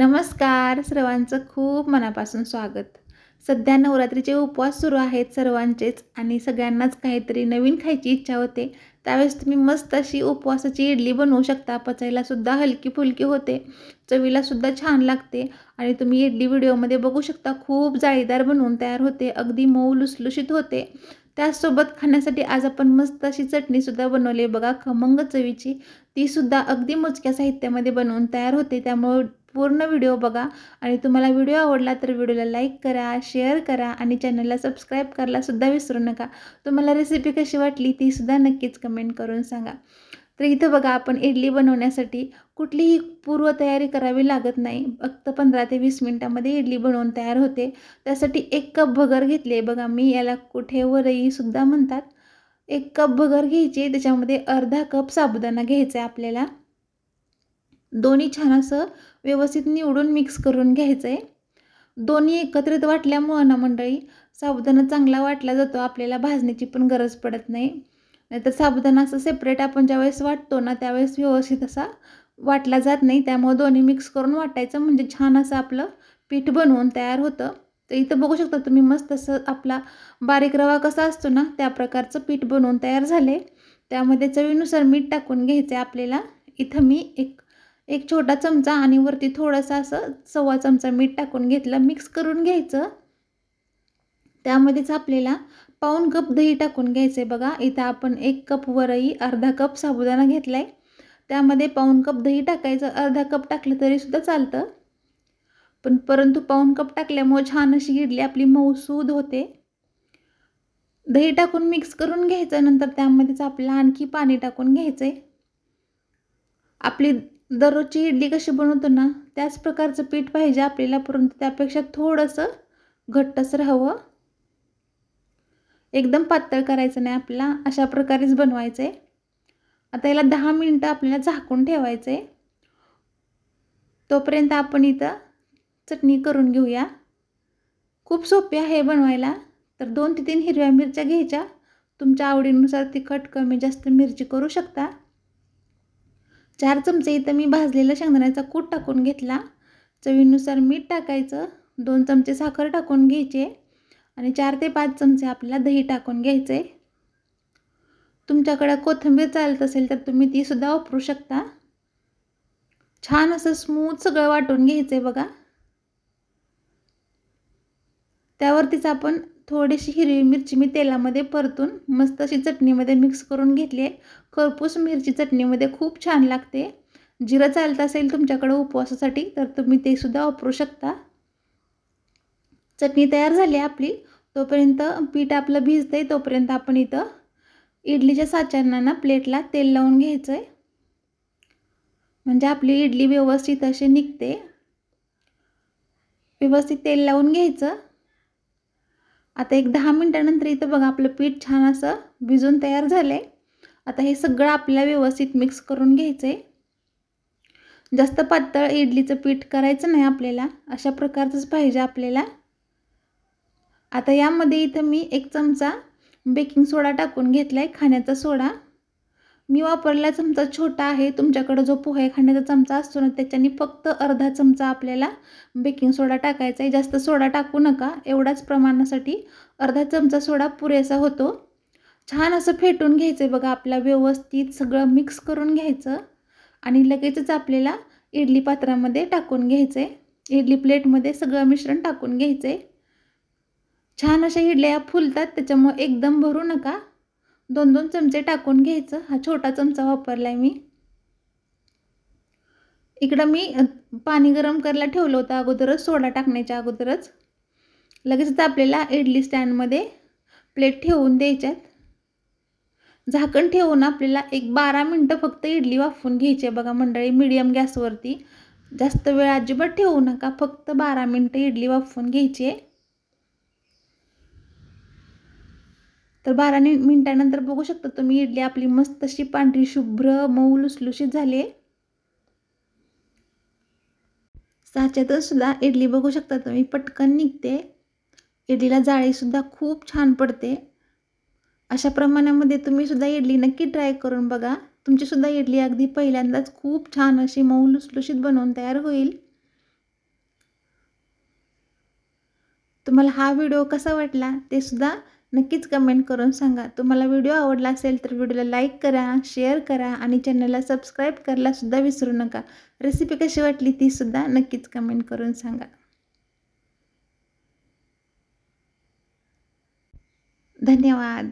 नमस्कार सर्वांचं खूप मनापासून स्वागत. सध्या नवरात्रीचे उपवास सुरू आहेत सर्वांचेच आणि सगळ्यांनाच काहीतरी नवीन खायची इच्छा होते. त्यावेळेस तुम्ही मस्त अशी उपवासाची इडली बनवू शकता पचायलासुद्धा हलकी फुलकी होते चवीलासुद्धा छान लागते आणि तुम्ही इडली व्हिडिओमध्ये बघू शकता खूप जाळीदार बनवून तयार होते अगदी मऊ लुसलुशीत होते. त्याचसोबत खाण्यासाठी आज आपण मस्त अशी चटणीसुद्धा बनवली आहे. बघा खमंग चवीची. तीसुद्धा अगदी मोजक्या साहित्यामध्ये बनवून तयार होते त्यामुळं पूर्ण व्हिडिओ बघा. आणि तुम्हाला व्हिडिओ आवडला तर व्हिडिओला लाईक करा शेअर करा आणि चॅनलला सबस्क्राईब करायलासुद्धा विसरू नका. तुम्हाला रेसिपी कशी वाटली तीसुद्धा नक्कीच कमेंट करून सांगा. तर इथं बघा आपण इडली बनवण्यासाठी कुठलीही पूर्वतयारी करावी लागत नाही. फक्त पंधरा ते वीस मिनटामध्ये इडली बनवून तयार होते. त्यासाठी एक कप भगर घेतले बघा मी याला कुठे वरईसुद्धा म्हणतात. एक कप भगर घ्यायची त्याच्यामध्ये अर्धा कप साबुदाणा घ्यायचा आहे आपल्याला. दोन्ही छान असं व्यवस्थित निवडून मिक्स करून घ्यायचं आहे दोन्ही एकत्रित वाटल्यामुळं ना मंडळी साबुदाणा चांगला वाटला जातो आपल्याला भाजण्याची पण गरज पडत नाही. नाहीतर साबुदाणा असं सेपरेट आपण ज्यावेळेस वाटतो ना त्यावेळेस व्यवस्थित असा वाटला जात नाही. त्यामुळं दोन्ही मिक्स करून वाटायचं म्हणजे छान असं आपलं पीठ बनवून तयार होतं. तर इथं बघू शकता तुम्ही मस्त असं आपला बारीक रवा कसा असतो ना त्या प्रकारचं पीठ बनवून तयार झाले त्यामध्ये चवीनुसार मीठ टाकून घ्यायचं आहे आपल्याला. इथं मी एक एक छोटा चमचा आणि वरती थोडासा असं सव्वा चमचा मीठ टाकून घेतलं मिक्स करून घ्यायचं. त्यामध्येच आपल्याला पाऊन कप दही टाकून घ्यायचं आहे बघा. इथं आपण एक कप वरही अर्धा कप साबुदाणा घेतला आहे त्यामध्ये पाऊन कप दही टाकायचं. अर्धा कप टाकलं तरीसुद्धा चालतं. पण परंतु पाऊन कप टाकल्यामुळे छान अशी गिडली आपली मऊसूद होते. दही टाकून मिक्स करून घ्यायचं. नंतर त्यामध्येच आपल्याला आणखी पाणी टाकून घ्यायचं आहे आपली दररोजची इडली कशी बनवतो ना त्याच प्रकारचं पीठ पाहिजे आपल्याला परंतु त्यापेक्षा थोडंसं घट्टसर हवं. एकदम पातळ करायचं नाही आपल्याला अशा प्रकारेच बनवायचं आहे आता याला दहा मिनटं आपल्याला झाकून ठेवायचं आहे तोपर्यंत आपण इथं चटणी करून घेऊया. खूप सोपी आहे बनवायला तर दोन ते तीन हिरव्या मिरच्या घ्यायच्या. तुमच्या आवडीनुसार तिखट कमी जास्त मिरची करू शकता. चार चमचे इथं मी भाजलेला शेंगदाण्याचा कूट टाकून घेतला. चवीनुसार मीठ टाकायचं. दोन चमचे साखर टाकून घ्यायचे. आणि चार ते पाच चमचे आपल्याला दही टाकून घ्यायचे. तुमच्याकडं कोथिंबीर चालत असेल तर तुम्ही तीसुद्धा वापरू शकता. छान असं स्मूथ सगळं वाटून घ्यायचं आहे बघा. त्यावरतीच आपण थोडीशी हिरवी मिरची मी तेलामध्ये परतून मस्त अशी चटणीमध्ये मिक्स करून घेतली आहे. खरपूस मिरची चटणीमध्ये खूप छान लागते. जिरं चालत असेल तुमच्याकडं उपवासासाठी तर तुम्ही ते सुद्धा वापरू शकता. चटणी तयार झाली आपली. तोपर्यंत पीठ आपलं भिजतं आहे तोपर्यंत आपण इथं इडलीच्या साच्यांना ना प्लेटला तेल लावून घ्यायचं आहे म्हणजे आपली इडली व्यवस्थित अशी निघते. व्यवस्थित तेल लावून घ्यायचं. आता एक दहा मिनटानंतर इथं बघा आपलं पीठ छान असं भिजून तयार झालं आहे आता हे सगळं आपल्याला व्यवस्थित मिक्स करून घ्यायचं आहे जास्त पातळ इडलीचं पीठ करायचं नाही आपल्याला अशा प्रकारचंच पाहिजे आपल्याला. आता यामध्ये इथं मी एक चमचा बेकिंग सोडा टाकून घेतला आहे खाण्याचा सोडा मी वापरला चमचा छोटा आहे तुमच्याकडं जो पोहे खाण्याचा चमचा असतो ना त्याच्यानी फक्त अर्धा चमचा आपल्याला बेकिंग सोडा टाकायचा आहे. जास्त सोडा टाकू नका एवढाच प्रमाणासाठी अर्धा चमचा सोडा पुरेसा होतो. छान असं फेटून घ्यायचं आहे बघा आपला व्यवस्थित सगळं मिक्स करून घ्यायचं आणि लगेचच आपल्याला इडली पात्रामध्ये टाकून घ्यायचं आहे इडली प्लेटमध्ये सगळं मिश्रण टाकून घ्यायचं आहे छान अशा इडल्या फुलतात त्याच्यामुळे एकदम भरू नका. दोन दोन चमचे टाकून घ्यायचं. हा छोटा चमचा वापरला आहे मी. इकडं मी पाणी गरम करायला ठेवलं होतं अगोदरच सोडा टाकण्याच्या अगोदरच. लगेचच आपल्याला इडली स्टँडमध्ये प्लेट ठेवून द्यायच्यात. झाकण ठेवून आपल्याला एक बारा मिनटं फक्त इडली वाफवून घ्यायची आहे बघा मंडळी मिडियम गॅसवरती. जास्त वेळ अजिबात ठेवू नका फक्त बारा मिनटं इडली वाफवून घ्यायची आहे. तर बारा मिनटानंतर बघू शकता तुम्ही इडली आपली मस्त अशी पांढरी शुभ्र मऊ लुसलुशीत झाली आहे. साच्यातच सुद्धा इडली बघू शकता तुम्ही पटकन निघते. इडलीला जाळीसुद्धा खूप छान पडते. अशा प्रमाणामध्ये तुम्ही सुद्धा इडली नक्की ट्राय करून बघा. तुमचीसुद्धा इडली अगदी पहिल्यांदाच खूप छान अशी मऊ लुसलुशीत बनवून तयार होईल. तुम्हाला हा व्हिडिओ कसा वाटला ते सुद्धा नक्कीच कमेंट करून सांगा. तुम्हाला व्हिडिओ आवडला असेल तर व्हिडिओला लाईक करा शेअर करा आणि चॅनलला सबस्क्राईब करायलासुद्धा विसरू नका. रेसिपी कशी वाटली तीसुद्धा नक्कीच कमेंट करून सांगा. धन्यवाद.